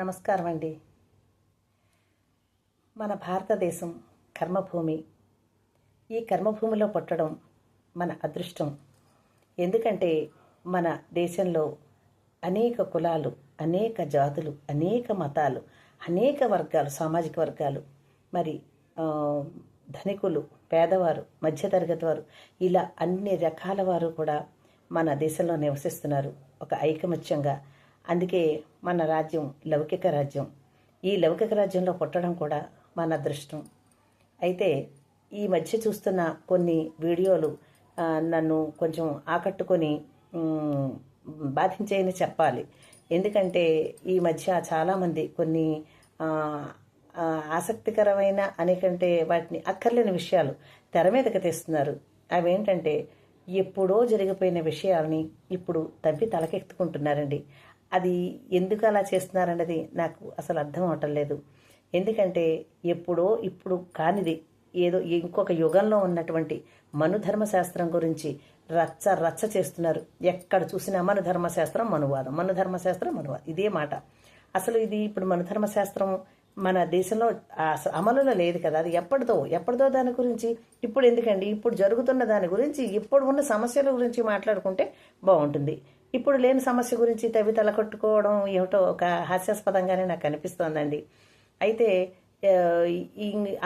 నమస్కారం అండి మన భారతదేశం కర్మభూమి. ఈ కర్మభూమిలో పుట్టడం మన అదృష్టం. ఎందుకంటే మన దేశంలో అనేక కులాలు అనేక జాతులు అనేక మతాలు అనేక వర్గాలు సామాజిక వర్గాలు మరి ధనికులు పేదవారు మధ్యతరగతి వారు ఇలా అన్ని రకాల వారు కూడా మన దేశంలో నివసిస్తున్నారు. ఒక ఐకమత్యంగా అందుకే మన రాజ్యం లౌకిక రాజ్యం. ఈ లౌకిక రాజ్యంలో పుట్టడం కూడా మన అదృష్టం. అయితే ఈ మధ్య చూస్తున్న కొన్ని వీడియోలు నన్ను కొంచెం ఆకట్టుకొని మ్, బాధించాయని చెప్పాలి. ఎందుకంటే ఈ మధ్య చాలామంది కొన్ని ఆసక్తికరమైన అనేకంటే వాటిని అక్కర్లేని విషయాలు తెర మీదకి తెస్తున్నారు. అవేంటంటే ఎప్పుడో జరిగిపోయిన విషయాలని ఇప్పుడు తవ్వి తలకెత్తుకుంటున్నారండి. అది ఎందుకు అలా చేస్తున్నారన్నది నాకు అసలు అర్థం అవటం లేదు. ఎందుకంటే ఎప్పుడో ఇప్పుడు కానిది ఏదో ఇంకొక యుగంలో ఉన్నటువంటి మనుధర్మశాస్త్రం గురించి రచ్చ రచ్చ చేస్తున్నారు. ఎక్కడ చూసినా మనుధర్మశాస్త్రం మనువాదం మనుధర్మశాస్త్రం మనువాదం. ఇదే మాట. అసలు ఇది ఇప్పుడు మనుధర్మశాస్త్రం మన దేశంలో అమలులో లేదు కదా. అది ఎప్పటిదో ఎప్పటిదో దాని గురించి. ఇప్పుడు ఎందుకండి? ఇప్పుడు జరుగుతున్న దాని గురించి ఇప్పుడు ఉన్న సమస్యల గురించి మాట్లాడుకుంటే బాగుంటుంది. ఇప్పుడు లేని సమస్య గురించి తవ్వి తలకొట్టుకోవడం ఏమిటో ఒక హాస్యాస్పదంగానే నాకు అనిపిస్తోందండి. అయితే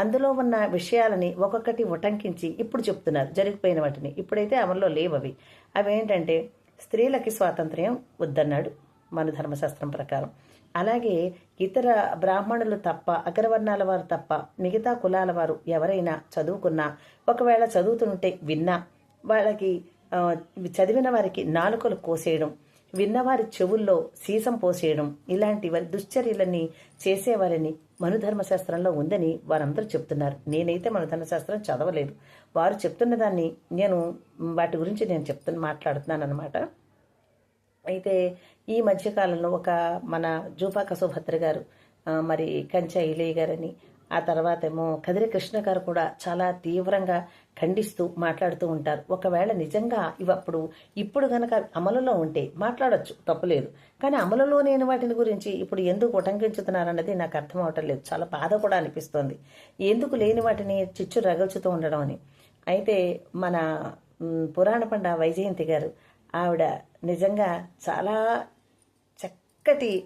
అందులో ఉన్న విషయాలని ఒక్కొక్కటి ఉటంకించి ఇప్పుడు చెప్తున్నారు జరిగిపోయిన వాటిని. ఇప్పుడైతే అమల్లో లేవు అవి అవేంటంటే స్త్రీలకి స్వాతంత్ర్యం వద్దన్నాడు మన ధర్మశాస్త్రం ప్రకారం. అలాగే ఇతర బ్రాహ్మణులు తప్ప అగ్రవర్ణాల వారు తప్ప మిగతా కులాల వారు ఎవరైనా చదువుకున్నా ఒకవేళ చదువుతుంటే విన్నా వాళ్ళకి చదివిన వారికి నాలుకలు కోసేయడం విన్నవారి చెవుల్లో సీసం పోసేయడం ఇలాంటి వారి దుశ్చర్యలన్నీ చేసేవారని మనుధర్మశాస్త్రంలో ఉందని వారందరూ చెప్తున్నారు. నేనైతే మనుధర్మశాస్త్రం చదవలేదు. వారు చెప్తున్న దాన్ని నేను వాటి గురించి నేను చెప్తున్న మాట్లాడుతున్నాను అనమాట అయితే ఈ మధ్యకాలంలో ఒక మన జూపాక సుభద్ర గారు మరి కంచె ఇలయ్య గారని ఆ తర్వాత ఏమో కదిరి కృష్ణ గారు కూడా చాలా తీవ్రంగా ఖండిస్తూ మాట్లాడుతూ ఉంటారు. ఒకవేళ నిజంగా ఇవప్పుడు ఇప్పుడు గనక అమలులో ఉంటే మాట్లాడొచ్చు తప్పులేదు. కానీ అమలులో లేని వాటిని గురించి ఇప్పుడు ఎందుకు ఉటంకించుతున్నారన్నది నాకు అర్థం అవటం లేదు. చాలా బాధ కూడా అనిపిస్తోంది. ఎందుకు లేని వాటిని చిచ్చు రగల్చుతూ ఉండడం అని. అయితే మన పురాణ పండ వైజయంతి గారు ఆవిడ నిజంగా చాలా చక్కటి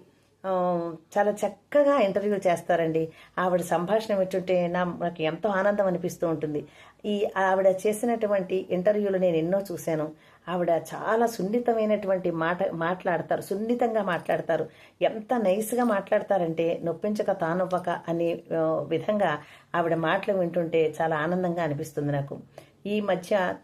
చాలా చక్కగా ఇంటర్వ్యూ చేస్తారండి. ఆవిడ సంభాషణ వింటుంటే నా నాకు ఎంతో ఆనందం అనిపిస్తూ ఉంటుంది. ఈ ఆవిడ చేసినటువంటి ఇంటర్వ్యూలు నేను ఎన్నో చూశాను. ఆవిడ చాలా సున్నితమైనటువంటి మాట మాట్లాడతారు. సున్నితంగా మాట్లాడతారు. ఎంత నైస్గా మాట్లాడతారంటే నొప్పించక తానొవ్వక అనే విధంగా ఆవిడ మాటలు వింటుంటే చాలా ఆనందంగా అనిపిస్తుంది నాకు. ఈ మధ్య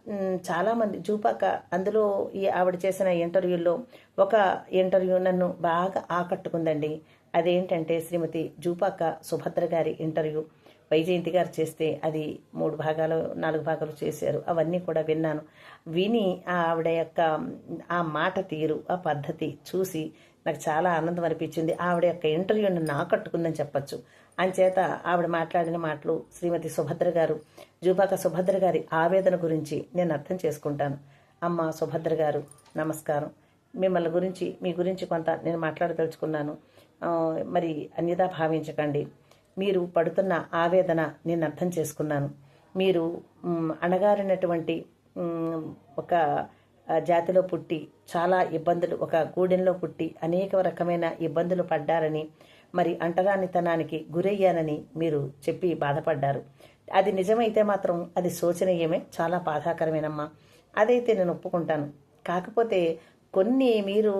చాలామంది చాలా జూపాక అందులో ఈ ఆవిడ చేసిన ఇంటర్వ్యూల్లో ఒక ఇంటర్వ్యూ నన్ను బాగా ఆకట్టుకుందండి. అదేంటంటే శ్రీమతి జూపాక సుభద్ర గారి ఇంటర్వ్యూ. వైజయంతి గారు చేస్తే అది మూడు భాగాలు నాలుగు భాగాలు చేశారు. అవన్నీ కూడా విన్నాను. విని ఆవిడ యొక్క ఆ మాట తీరు ఆ పద్ధతి చూసి నాకు చాలా ఆనందం అనిపించింది. ఆవిడ యొక్క ఇంటర్వ్యూ నన్ను ఆకట్టుకుందని చెప్పచ్చు. అంచేత ఆవిడ మాట్లాడిన మాటలు శ్రీమతి సుభద్ర గారు జూపాక సుభద్ర గారి ఆవేదన గురించి నేను అర్థం చేసుకుంటాను. అమ్మ సుభద్ర గారు నమస్కారం. మిమ్మల్ని గురించి మీ గురించి కొంత నేను మాట్లాడదలుచుకున్నాను. మరి అన్యదా భావించకండి. మీరు పడుతున్న ఆవేదన నేను అర్థం చేసుకున్నాను. మీరు అణగారినటువంటి ఒక జాతిలో పుట్టి చాలా ఇబ్బందులు ఒక గూడెంలో పుట్టి అనేక రకమైన ఇబ్బందులు పడ్డారని మరి అంటరానితనానికి గురయ్యానని మీరు చెప్పి బాధపడ్డారు. అది నిజమైతే మాత్రం అది శోచనీయమే చాలా బాధాకరమేనమ్మా. అదైతే నేను ఒప్పుకుంటాను. కాకపోతే కొన్ని మీరు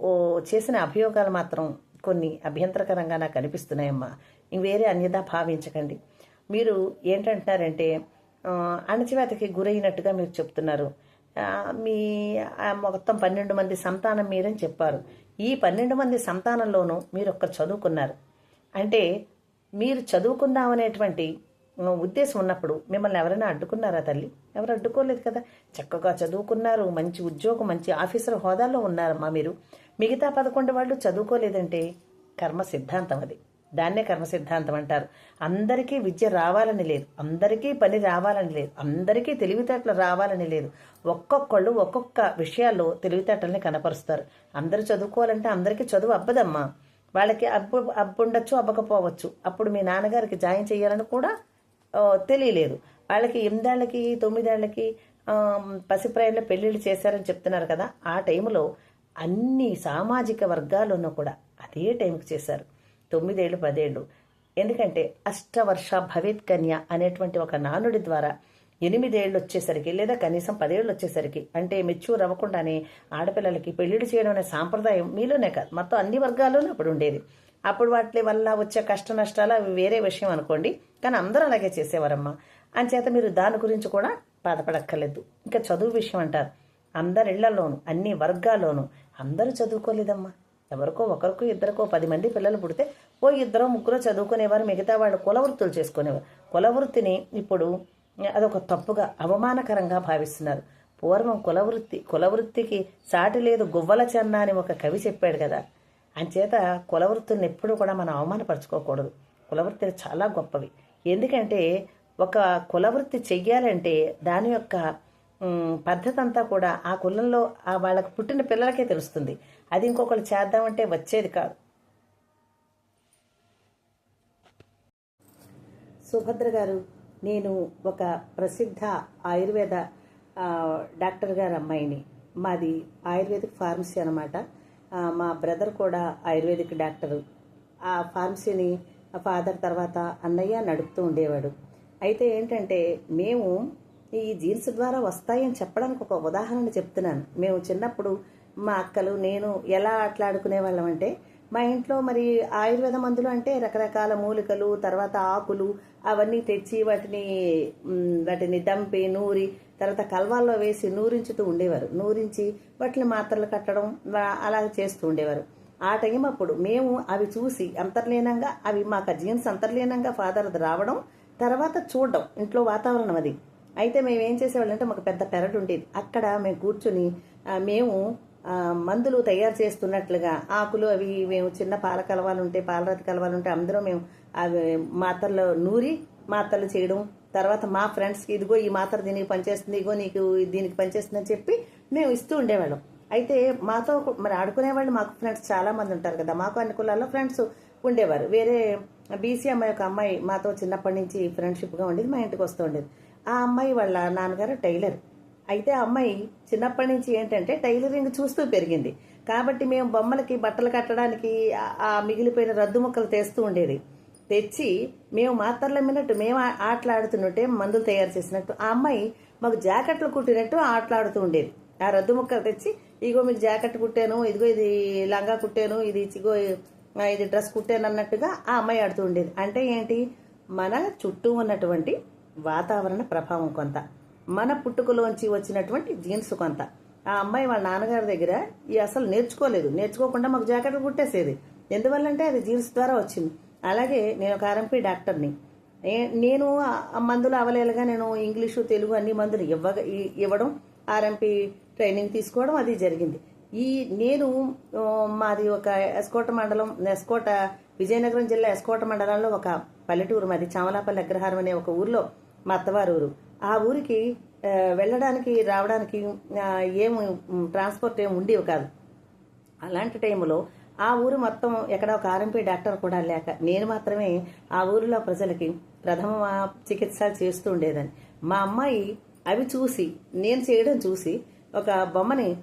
ఓ, చేసిన అభియోగాలు మాత్రం కొన్ని అభ్యంతరకరంగా నాకు అనిపిస్తున్నాయమ్మా. వేరే అన్యదా భావించకండి. మీరు ఏంటంటున్నారంటే అణచివేతకి గురైనట్టుగా మీరు చెప్తున్నారు. మీ మొత్తం పన్నెండు మంది సంతానం మీరని చెప్పారు. ఈ పన్నెండు మంది సంతానంలోనూ మీరు ఒక్క చదువుకున్నారు. అంటే మీరు చదువుకుందామనేటువంటి ఉద్దేశం ఉన్నప్పుడు మిమ్మల్ని ఎవరైనా అడ్డుకున్నారా తల్లి? ఎవరు అడ్డుకోలేదు కదా. చక్కగా చదువుకున్నారు మంచి ఉద్యోగం మంచి ఆఫీసర్ హోదాలో ఉన్నారమ్మా మీరు. మిగతా పదకొండు వాళ్ళు చదువుకోలేదంటే కర్మ సిద్ధాంతం అది. దాన్నే కర్మ సిద్ధాంతం అంటారు. అందరికీ విద్య రావాలని లేదు. అందరికీ పని రావాలని లేదు. అందరికీ తెలివితేటలు రావాలని లేదు. ఒక్కొక్కళ్ళు ఒక్కొక్క విషయాల్లో తెలివితేటల్ని కనపరుస్తారు. అందరూ చదువుకోవాలంటే అందరికీ చదువు అబ్బదమ్మా. వాళ్ళకి అబ్బు అబ్బుండొచ్చు అబ్బకపోవచ్చు. అప్పుడు మీ నాన్నగారికి జాయిన్ చేయాలని కూడా తెలియలేదు. వాళ్ళకి ఎనిమిదేళ్ళకి తొమ్మిదేళ్ళకి పసిప్రాయంలో పెళ్ళిళ్ళు చేశారని చెప్తున్నారు కదా ఆ టైంలో అన్ని సామాజిక వర్గాల్లోనూ కూడా అదే టైంకి చేశారు. తొమ్మిదేళ్ళు పదేళ్ళు. ఎందుకంటే అష్టవర్ష భవేత్ కన్య అనేటువంటి ఒక నానుడి ద్వారా ఎనిమిదేళ్ళు వచ్చేసరికి లేదా కనీసం పదేళ్ళు వచ్చేసరికి అంటే మెచ్యూర్ అవ్వకుండానే ఆడపిల్లలకి పెళ్ళిళ్ళు చేయడం అనే సాంప్రదాయం మీలోనే కాదు. మొత్తం అన్ని వర్గాల్లోనూ అప్పుడు ఉండేది. అప్పుడు వాటి వల్ల వచ్చే కష్ట నష్టాలు అవి వేరే విషయం అనుకోండి. కానీ అందరూ అలాగే చేసేవారమ్మా. అంచేత మీరు దాని గురించి కూడా బాధపడక్కర్లేదు. ఇంకా చదువు విషయం అంటారు. అందరి ఇళ్ళలోనూ అన్ని వర్గాల్లోనూ అందరూ చదువుకోలేదమ్మా. ఎవరికో ఒకరికో ఇద్దరికో పది మంది పిల్లలు పుడితే ఓ ఇద్దరు ముగ్గురు చదువుకునేవారు మిగతా వాళ్ళు కులవృత్తులు చేసుకునేవారు. కులవృత్తిని ఇప్పుడు అదొక తప్పుగా అవమానకరంగా భావిస్తున్నారు. పూర్వం కులవృత్తి కులవృత్తికి సాటి లేదు గువ్వల చెన్న అని ఒక కవి చెప్పాడు కదా. అంచేత కులవృత్తుల్ని ఎప్పుడూ కూడా మనం అవమానపరచుకోకూడదు. కులవృత్తులు చాలా గొప్పవి. ఎందుకంటే ఒక కులవృత్తి చెయ్యాలంటే దాని యొక్క పద్ధతి అంతా కూడా ఆ కులంలో ఆ వాళ్ళకు పుట్టిన పిల్లలకే తెలుస్తుంది. అది ఇంకొకరు చేద్దామంటే వచ్చేది కాదు. సుభద్ర గారు నేను ఒక ప్రసిద్ధ ఆయుర్వేద డాక్టర్ గారు అమ్మాయిని. మాది ఆయుర్వేదిక్ ఫార్మసీ అనమాట మా బ్రదర్ కూడా ఆయుర్వేదిక్ డాక్టరు. ఆ ఫార్మసీని ఫాదర్ తర్వాత అన్నయ్య నడుపుతూ ఉండేవాడు. అయితే ఏంటంటే మేము ఈ జీన్స్ ద్వారా వస్తాయని చెప్పడానికి ఒక ఉదాహరణ చెప్తున్నాను. మేము చిన్నప్పుడు మా అక్కలు నేను ఎలా ఆటలాడుకునే వాళ్ళం అంటే మా ఇంట్లో మరి ఆయుర్వేద మందులు అంటే రకరకాల మూలికలు తర్వాత ఆకులు అవన్నీ తెచ్చి వాటిని వాటిని దంపి నూరి తర్వాత కల్వాల్లో వేసి నూరించుతూ ఉండేవారు. నూరించి వాటిని మాత్రలు కట్టడం అలా చేస్తూ ఉండేవారు. ఆ టైం అప్పుడు మేము అవి చూసి అంతర్లీనంగా అవి మాకు జీన్స్ అంతర్లీనంగా ఫాదర్ రావడం తర్వాత చూడడం ఇంట్లో వాతావరణం అది. అయితే మేము ఏం చేసేవాళ్ళం అంటే మాకు పెద్ద పెరడు ఉండేది. అక్కడ మేము కూర్చుని మేము మందులు తయారు చేస్తున్నట్లుగా ఆకులు అవి మేము చిన్న పాల కలవాలు ఉంటే పాలరాతి కలవాలు ఉంటే అందరూ మేము అవి మాత్రలో నూరి మాత్రలు చేయడం తర్వాత మా ఫ్రెండ్స్కి ఇదిగో ఈ మాత్ర దీనికి పనిచేస్తుంది ఇగో నీకు దీనికి పనిచేస్తుంది అని చెప్పి మేము ఇస్తూ ఉండేవాళ్ళం. అయితే మాతో మరి ఆడుకునే వాళ్ళు మాకు ఫ్రెండ్స్ చాలామంది ఉంటారు కదా మాకు అన్ని కులాల్లో ఫ్రెండ్స్ ఉండేవారు. వేరే బీసీ అమ్మాయి ఒక అమ్మాయి మాతో చిన్నప్పటి నుంచి ఫ్రెండ్షిప్గా ఉండేది మా ఇంటికి వస్తూ ఉండేది. ఆ అమ్మాయి వాళ్ళ నాన్నగారు టైలర్. అయితే ఆ అమ్మాయి చిన్నప్పటి నుంచి ఏంటంటే టైలరింగ్ చూస్తూ పెరిగింది. కాబట్టి మేము బొమ్మలకి బట్టలు కట్టడానికి ఆ మిగిలిపోయిన రద్దు ముక్కలు తెస్తూ ఉండేది. తెచ్చి మేము మాత్రలు మేము ఆ- ఆటలాడుతున్నట్టే మందులు తయారు చేసినట్టు. ఆ అమ్మాయి మాకు జాకెట్లు కుట్టినట్టు ఆటలాడుతూ ఉండేది. ఆ రద్దు ముక్కలు తెచ్చి ఇగో మీకు జాకెట్ కుట్టాను ఇదిగో ఇది లంగా కుట్టాను ఇది ఇగో ఇది డ్రెస్ కుట్టాను అన్నట్టుగా ఆ అమ్మాయి ఆడుతూ ఉండేది. అంటే ఏంటి? మన చుట్టూ ఉన్నటువంటి వాతావరణ ప్రభావం కొంత. మన పుట్టుకలోంచి వచ్చినటువంటి జీన్స్ కొంత. ఆ అమ్మాయి వాళ్ళ నాన్నగారి దగ్గర ఈ అసలు నేర్చుకోలేదు. నేర్చుకోకుండా మాకు జాకెట్లు కుట్టేసేది. ఎందువల్లంటే అది జీన్స్ ద్వారా వచ్చింది. అలాగే నేను ఒక ఆర్ఎంపీ డాక్టర్ని. నేను మందులు అవలేలుగా నేను ఇంగ్లీషు తెలుగు అన్ని మందులు ఇవ్వ ఇవ్వడం ఆర్ఎంపీ ట్రైనింగ్ తీసుకోవడం అది జరిగింది. ఈ నేను మాది ఒక ఎస్కోట మండలం ఎస్కోట విజయనగరం జిల్లా ఎస్కోట మండలంలో ఒక పల్లెటూరు మాది చామలాపల్లి అగ్రహారం అనే ఒక ఊర్లో మా అత్తవారు ఊరు ఆ ఊరికి వెళ్ళడానికి రావడానికి ఏం ట్రాన్స్పోర్ట్ ఏం ఉండేవి కాదు. అలాంటి టైంలో ఆ ఊరు మొత్తం ఎక్కడ ఒక ఆర్ఎంపీ డాక్టర్ కూడా లేక. నేను మాత్రమే ఆ ఊరిలో ప్రజలకి ప్రథమ చికిత్స చేస్తూ ఉండేదాన్ని. మా అమ్మాయి అవి చూసి నేను చేయడం చూసి ఒక బొమ్మని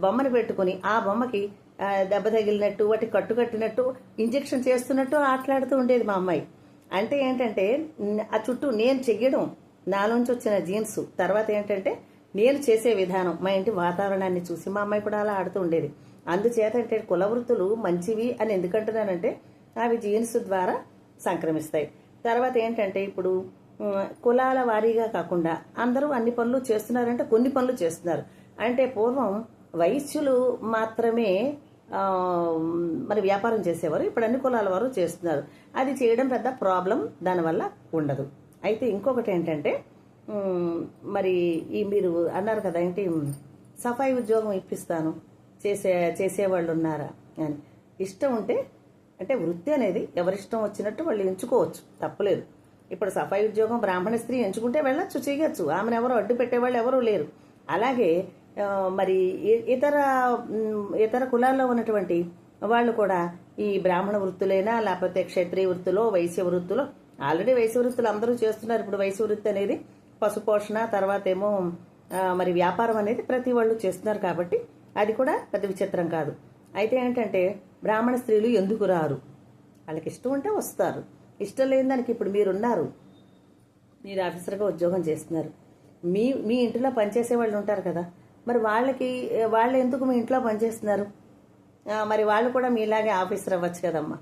బొమ్మని పెట్టుకుని ఆ బొమ్మకి దెబ్బ తగిలినట్టు వాటి కట్టు కట్టినట్టు ఇంజెక్షన్ చేస్తున్నట్టు ఆటలాడుతూ ఉండేది మా అమ్మాయి. అంటే ఏంటంటే ఆ చుట్టూ నేను చెయ్యడం నాలోంచి వచ్చిన జీన్స్. తర్వాత ఏంటంటే నేను చేసే విధానం మా ఇంటి వాతావరణాన్ని చూసి మా అమ్మాయి కూడా అలా ఆడుతూ ఉండేది. అందుచేత అంటే కులవృత్తులు మంచివి అని ఎందుకంటున్నానంటే అవి జీన్స్ ద్వారా సంక్రమిస్తాయి. తర్వాత ఏంటంటే ఇప్పుడు కులాల వారీగా కాకుండా అందరూ అన్ని పనులు చేస్తున్నారంటే కొన్ని పనులు చేస్తున్నారు. అంటే పూర్వం వైశ్యులు మాత్రమే మరి వ్యాపారం చేసేవారు ఇప్పుడు అన్ని కులాల వారు చేస్తున్నారు. అది చేయడం పెద్ద ప్రాబ్లం దానివల్ల ఉండదు. అయితే ఇంకొకటి ఏంటంటే మరి ఈ మీరు అన్నారు కదా ఏంటి సఫాయి ఉద్యోగం ఇప్పిస్తాను. చేసే చేసేవాళ్ళు ఉన్నారా అని. ఇష్టం ఉంటే అంటే వృత్తి అనేది ఎవరిష్టం వచ్చినట్టు వాళ్ళు ఎంచుకోవచ్చు. తప్పలేదు. ఇప్పుడు సఫాయి ఉద్యోగం బ్రాహ్మణ స్త్రీ ఎంచుకుంటే వెళ్ళచ్చు చేయొచ్చు. ఆమెను ఎవరు అడ్డు పెట్టేవాళ్ళు ఎవరూ లేరు. అలాగే మరి ఇతర ఇతర కులాల్లో ఉన్నటువంటి వాళ్ళు కూడా ఈ బ్రాహ్మణ వృత్తులైనా లేకపోతే క్షత్రియ వృత్తులో వైశ్య వృత్తులో ఆల్రెడీ వైశ్య వృత్తులు అందరూ చేస్తున్నారు. ఇప్పుడు వైశ్య వృత్తి అనేది పశుపోషణ తర్వాత ఏమో మరి వ్యాపారం అనేది ప్రతి వాళ్ళు చేస్తున్నారు కాబట్టి అది కూడా పెద్ద విచిత్రం కాదు. అయితే ఏంటంటే బ్రాహ్మణ స్త్రీలు ఎందుకు రారు? వాళ్ళకి ఇష్టం ఉంటే వస్తారు. ఇష్టం లేని దానికి ఇప్పుడు మీరున్నారు. మీరు ఆఫీసర్గా ఉద్యోగం చేస్తున్నారు. మీ మీ ఇంట్లో పనిచేసే వాళ్ళు ఉంటారు కదా. మరి వాళ్ళకి వాళ్ళు ఎందుకు మీ ఇంట్లో పనిచేస్తున్నారు? మరి వాళ్ళు కూడా మీలాగే ఆఫీసర్ అవ్వచ్చు కదమ్మా.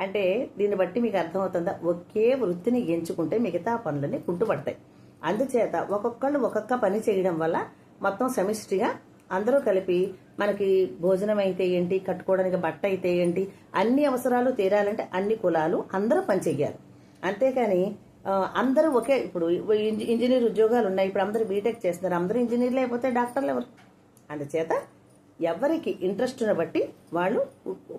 అంటే దీన్ని బట్టి మీకు అర్థమవుతుందా? ఒకే వృత్తిని ఎంచుకుంటే మిగతా పనులన్నీ కుంటుపడతాయి. అందుచేత ఒక్కొక్కళ్ళు ఒక్కొక్క పని చేయడం వల్ల మొత్తం సమిష్టిగా అందరూ కలిపి మనకి భోజనం అయితే ఏంటి కట్టుకోవడానికి బట్ట అయితే ఏంటి అన్ని అవసరాలు తీరాలంటే అన్ని కులాలు అందరూ పని చెయ్యాలి అంతేకాని అందరూ ఒకే ఇప్పుడు ఇంజ- ఇంజనీర్ ఉద్యోగాలు ఉన్నాయి ఇప్పుడు అందరూ బీటెక్ చేస్తున్నారు అందరూ ఇంజనీర్లు అయిపోతే డాక్టర్లు ఎవరు? అందుచేత ఎవరికి ఇంట్రెస్ట్ను బట్టి వాళ్ళు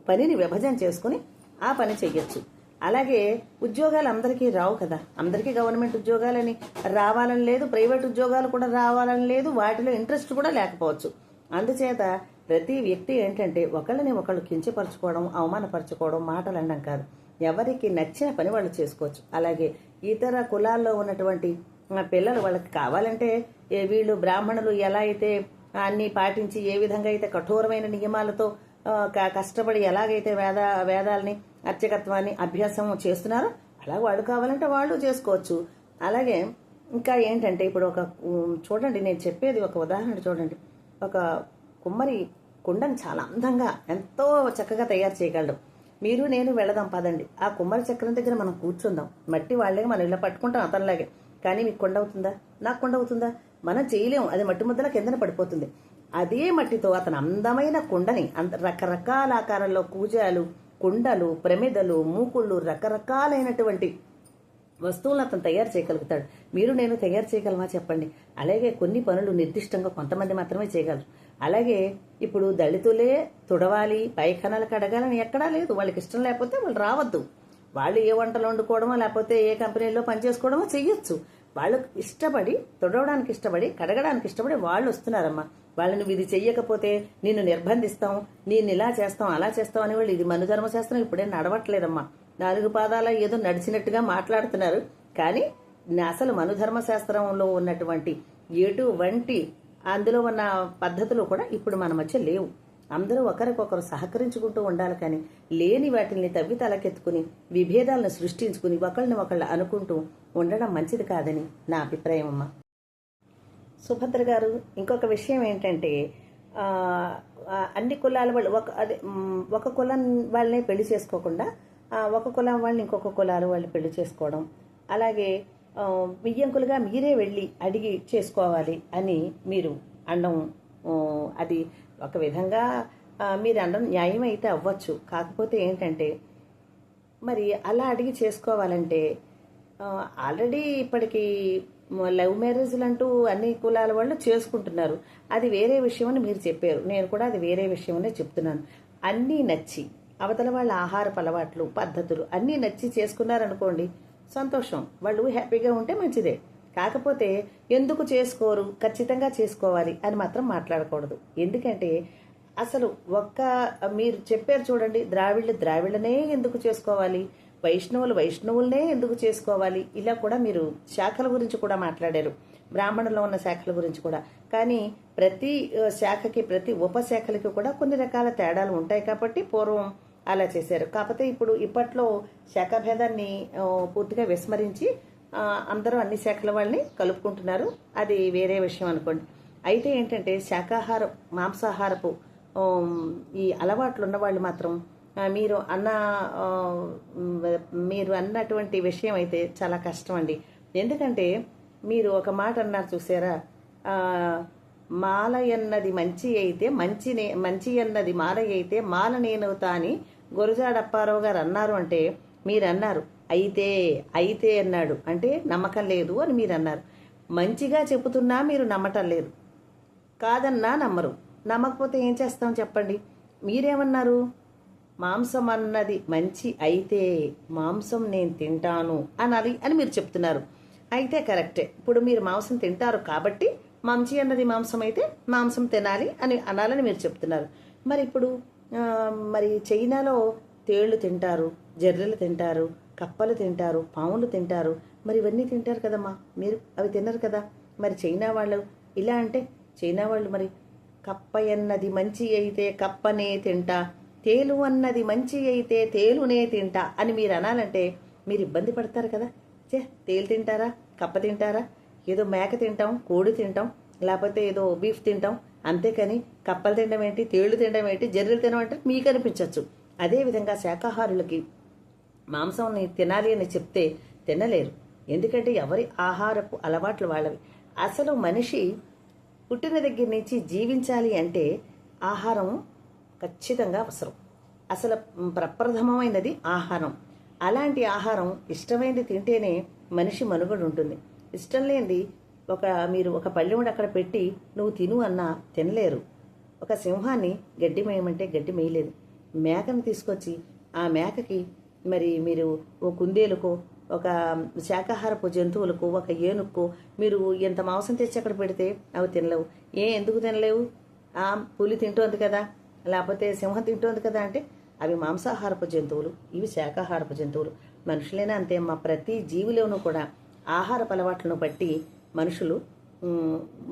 పనిని విభజన చేసుకుని ఆ పని చేయొచ్చు. అలాగే ఉద్యోగాలు అందరికీ రావు కదా. అందరికీ గవర్నమెంట్ ఉద్యోగాలని రావాలని లేదు ప్రైవేట్ ఉద్యోగాలు కూడా రావాలని లేదు వాటిలో ఇంట్రెస్ట్ కూడా లేకపోవచ్చు. అందుచేత ప్రతి వ్యక్తి ఏంటంటే ఒకళ్ళని ఒకళ్ళు కించపరచుకోవడం అవమానపరచుకోవడం మాటలు అనడం కాదు. ఎవరికి నచ్చిన పని వాళ్ళు చేసుకోవచ్చు. అలాగే ఇతర కులాల్లో ఉన్నటువంటి పిల్లలు వాళ్ళకి కావాలంటే వీళ్ళు బ్రాహ్మణులు ఎలా అయితే అన్ని పాటించి ఏ విధంగా అయితే కఠోరమైన నియమాలతో క- కష్టపడి ఎలాగైతే వేద వేదాలని అర్చకత్వాన్ని అభ్యాసం చేస్తున్నారో. అలా వాళ్ళు కావాలంటే వాళ్ళు చేసుకోవచ్చు. అలాగే ఇంకా ఏంటంటే ఇప్పుడు ఒక చూడండి నేను చెప్పేది ఒక ఉదాహరణ చూడండి. ఒక కుమ్మరి కుండని చాలా అందంగా ఎంతో చక్కగా తయారు చేయగలడు మీరు నేను వెళదాం పదండి. ఆ కుమ్మరి చక్రం దగ్గర మనం కూర్చుందాం. మట్టి వాళ్ళే మనం ఇలా పట్టుకుంటాం అతనిలాగే. కానీ మీకు కొండ అవుతుందా? నాకు కొండ అవుతుందా? మనం చేయలేం. అది మట్టి ముద్దల కిందన పడిపోతుంది. అదే మట్టితో అతను అందమైన కుండని అంత రకరకాల ఆకారంలో కూజాలు కుండలు ప్రమిదలు మూకుళ్ళు రకరకాలైనటువంటి వస్తువులను అతను తయారు చేయగలుగుతాడు. మీరు నేను తయారు చేయగలమా చెప్పండి. అలాగే కొన్ని పనులు నిర్దిష్టంగా కొంతమంది మాత్రమే చేయగలరు. అలాగే ఇప్పుడు దళితులే తుడవాలి పైఖానాలు కడగాలని ఎక్కడా లేదు. వాళ్ళకి ఇష్టం లేకపోతే వాళ్ళు రావద్దు. వాళ్ళు ఏ వంటలు వండుకోవడమో లేకపోతే ఏ కంపెనీలో పనిచేసుకోవడమో చెయ్యొచ్చు. వాళ్ళు ఇష్టపడి తుడవడానికి ఇష్టపడి కడగడానికి ఇష్టపడి వాళ్ళు వస్తున్నారమ్మా. వాళ్ళు నువ్వు ఇది చెయ్యకపోతే నిన్ను నిర్బంధిస్తాం నేను ఇలా చేస్తాం అలా చేస్తాం అనేవాళ్ళు. ఇది మనుధర్మశాస్త్రం ఇప్పుడే నడవట్లేదమ్మా. నాలుగు పాదాల ఏదో నడిచినట్టుగా మాట్లాడుతున్నారు. కానీ అసలు మనుధర్మశాస్త్రంలో ఉన్నటువంటి ఎటువంటి అందులో ఉన్న పద్ధతులు కూడా ఇప్పుడు మన మధ్య లేవు. అందరూ ఒకరికొకరు సహకరించుకుంటూ ఉండాలి కానీ లేని వాటిని తవ్వి తలకెత్తుకుని విభేదాలను సృష్టించుకుని ఒకళ్ళని ఒకళ్ళు అనుకుంటూ ఉండడం మంచిది కాదని నా అభిప్రాయం అమ్మా. సుభద్ర గారు ఇంకొక విషయం ఏంటంటే అన్ని కులాల వాళ్ళు ఒక అదే ఒక కులం వాళ్ళనే పెళ్ళి చేసుకోకుండా ఒక కులం వాళ్ళని ఇంకొక కులాల వాళ్ళు పెళ్ళి చేసుకోవడం అలాగే ఆ, బియ్యంకులుగా మీరే వెళ్ళి అడిగి చేసుకోవాలి అని మీరు అనడం అది ఒక విధంగా మీరు అనడం న్యాయం అయితే అవ్వచ్చు. కాకపోతే ఏంటంటే మరి అలా అడిగి చేసుకోవాలంటే ఆల్రెడీ ఇప్పటికీ లవ్ మ్యారేజ్లు అంటూ అన్ని కులాల వాళ్ళు చేసుకుంటున్నారు. అది వేరే విషయం అని మీరు చెప్పారు. నేను కూడా అది వేరే విషయం అనే చెప్తున్నాను. అన్నీ నచ్చి అవతల వాళ్ళ ఆహారపు అలవాట్లు పద్ధతులు అన్నీ నచ్చి చేసుకున్నారనుకోండి సంతోషం. వాళ్ళు హ్యాపీగా ఉంటే మంచిదే. కాకపోతే ఎందుకు చేసుకోరు? ఖచ్చితంగా చేసుకోవాలి అని మాత్రం మాట్లాడకూడదు. ఎందుకంటే అసలు ఒక్క మీరు చెప్పారు చూడండి ద్రావిళ్ళు ద్రావిళ్ళనే ఎందుకు చేసుకోవాలి? వైష్ణవులు వైష్ణవులనే ఎందుకు చేసుకోవాలి? ఇలా కూడా మీరు శాఖల గురించి కూడా మాట్లాడారు. బ్రాహ్మణులో ఉన్న శాఖల గురించి కూడా. కానీ ప్రతి శాఖకి ప్రతి ఉపశాఖలకి కూడా కొన్ని రకాల తేడాలు ఉంటాయి కాబట్టి పూర్వం అలా చేశారు. కాకపోతే ఇప్పుడు ఇప్పట్లో శాఖాభేదాన్ని పూర్తిగా విస్మరించి అందరూ అన్ని శాఖల వాళ్ళని కలుపుకుంటున్నారు. అది వేరే విషయం అనుకోండి. అయితే ఏంటంటే శాకాహారం మాంసాహారపు ఈ అలవాట్లు ఉన్న వాళ్ళు మాత్రం మీరు అన్న మీరు అన్నటువంటి విషయం అయితే చాలా కష్టం అండి ఎందుకంటే మీరు ఒక మాట అన్నారు చూసారా? మాల ఎన్నది మంచి అయితే మంచినే మంచి అన్నది మాల అయితే మాల నేనవుతా అని గురజాడప్పారావు గారు అన్నారు అంటే మీరు అన్నారు అయితే అయితే అన్నాడు. అంటే నమ్మకం లేదు అని మీరు అన్నారు మంచిగా చెబుతున్నా మీరు నమ్మటం లేదు. కాదన్నా నమ్మరు. నమ్మకపోతే ఏం చేస్తాం చెప్పండి. మీరేమన్నారు? మాంసం అన్నది మంచి అయితే మాంసం నేను తింటాను అనాలి అని మీరు చెప్తున్నారు. అయితే కరెక్టే. ఇప్పుడు మీరు మాంసం తింటారు కాబట్టి మంచి అన్నది మాంసం అయితే మాంసం తినాలి అని అనాలని మీరు చెప్తున్నారు. మరి ఇప్పుడు మరి చైనాలో తేళ్ళు తింటారు జర్రెలు తింటారు కప్పలు తింటారు పాములు తింటారు. మరి ఇవన్నీ తింటారు కదమ్మా. మీరు అవి తినరు కదా. మరి చైనా వాళ్ళు ఇలా అంటే చైనా వాళ్ళు మరి కప్ప అన్నది మంచి అయితే కప్పనే తింటా. తేలు అన్నది మంచి అయితే తేలునే తింటా అని మీరు అనాలంటే మీరు ఇబ్బంది పడతారు కదా. చే తేలు తింటారా? కప్ప తింటారా? ఏదో మేక తింటాం కోడి తింటాం లేకపోతే ఏదో బీఫ్ తింటాం. అంతేకాని కప్పలు తినడం ఏంటి తేళ్ళు తినడం ఏంటి జర్రెలు తినడం అంటే మీకు అనిపించవచ్చు అదేవిధంగా శాకాహారులకి మాంసం తినాలి అని చెప్తే తినలేరు. ఎందుకంటే ఎవరి ఆహారపు అలవాట్లు వాళ్ళవి. అసలు మనిషి పుట్టిన దగ్గర నుంచి జీవించాలి అంటే ఆహారం ఖచ్చితంగా అవసరం. అసలు ప్రప్రథమమైనది ఆహారం. అలాంటి ఆహారం ఇష్టమైనది తింటేనే మనిషి మనుగడ ఉంటుంది. ఇష్టం లేనిది ఒక మీరు ఒక పళ్ళెముడు అక్కడ పెట్టి నువ్వు తిను అన్నా తినలేరు. ఒక సింహాన్ని గడ్డి మేయమంటే గడ్డి మేయలేదు. మేకను తీసుకొచ్చి ఆ మేకకి మరి మీరు ఓ కుందేలుకో ఒక శాకాహారపు జంతువులకు ఒక ఏనుక్కో మీరు ఎంత మాంసం తెచ్చి అక్కడ పెడితే అవి తినలేవు. ఏ ఎందుకు తినలేవు? ఆ పులి తింటోంది కదా. లేకపోతే సింహం తింటోంది కదా అంటే అవి మాంసాహారపు జంతువులు ఇవి శాకాహారపు జంతువులు. మనుషులైనా అంతే మా ప్రతి జీవిలోనూ కూడా ఆహారపు అలవాట్లను బట్టి మనుషులు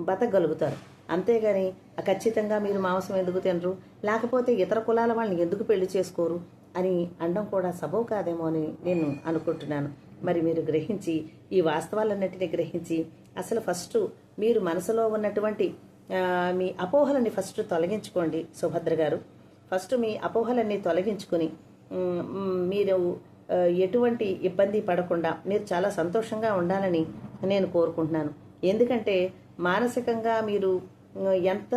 బతకగలుగుతారు. అంతేగాని ఖచ్చితంగా మీరు మాంసం ఎందుకు తినరు? లేకపోతే ఇతర కులాల వాళ్ళని ఎందుకు పెళ్ళి చేసుకోరు? అని అండం కూడా సబవు కాదేమో అని నేను అనుకుంటున్నాను. మరి మీరు గ్రహించి ఈ వాస్తవాలన్నింటినీ గ్రహించి అసలు ఫస్ట్ మీరు మనసులో ఉన్నటువంటి మీ అపోహలని ఫస్ట్ తొలగించుకోండి సుభద్ర గారు. ఫస్ట్ మీ అపోహలన్నీ తొలగించుకుని మీరు ఎటువంటి ఇబ్బంది పడకుండా మీరు చాలా సంతోషంగా ఉండాలని నేను కోరుకుంటున్నాను. ఎందుకంటే మానసికంగా మీరు ఎంత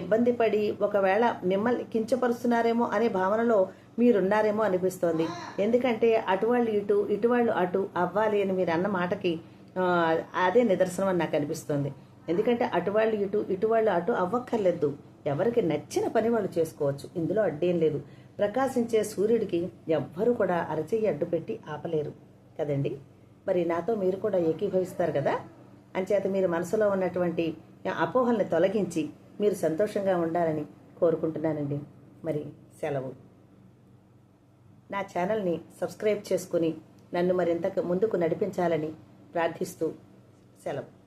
ఇబ్బంది పడి ఒకవేళ మిమ్మల్ని కించపరుస్తున్నారేమో అనే భావనలో మీరున్నారేమో అనిపిస్తోంది. ఎందుకంటే అటువాళ్ళు ఇటు ఇటువాళ్ళు అటు అవ్వాలి అని మీరు అన్న మాటకి అదే నిదర్శనం అని నాకు అనిపిస్తుంది. ఎందుకంటే అటువాళ్ళు ఇటు ఇటువాళ్ళు అటు అవ్వక్కర్లేదు. ఎవరికి నచ్చిన పని వాళ్ళు చేసుకోవచ్చు. ఇందులో అడ్డేం లేదు. ప్రకాశించే సూర్యుడికి ఎవ్వరూ కూడా అరచెయ్యి అడ్డు పెట్టి ఆపలేరు. కదండి? మరి నాతో మీరు కూడా ఏకీభవిస్తారు కదా? అంచేత మీరు మనసులో ఉన్నటువంటి అపోహల్ని తొలగించి మీరు సంతోషంగా ఉండాలని కోరుకుంటున్నానండి. మరి సెలవు. నా ఛానల్ని సబ్స్క్రైబ్ చేసుకుని నన్ను మరింత ముందుకు నడిపించాలని ప్రార్థిస్తూ సెలవు.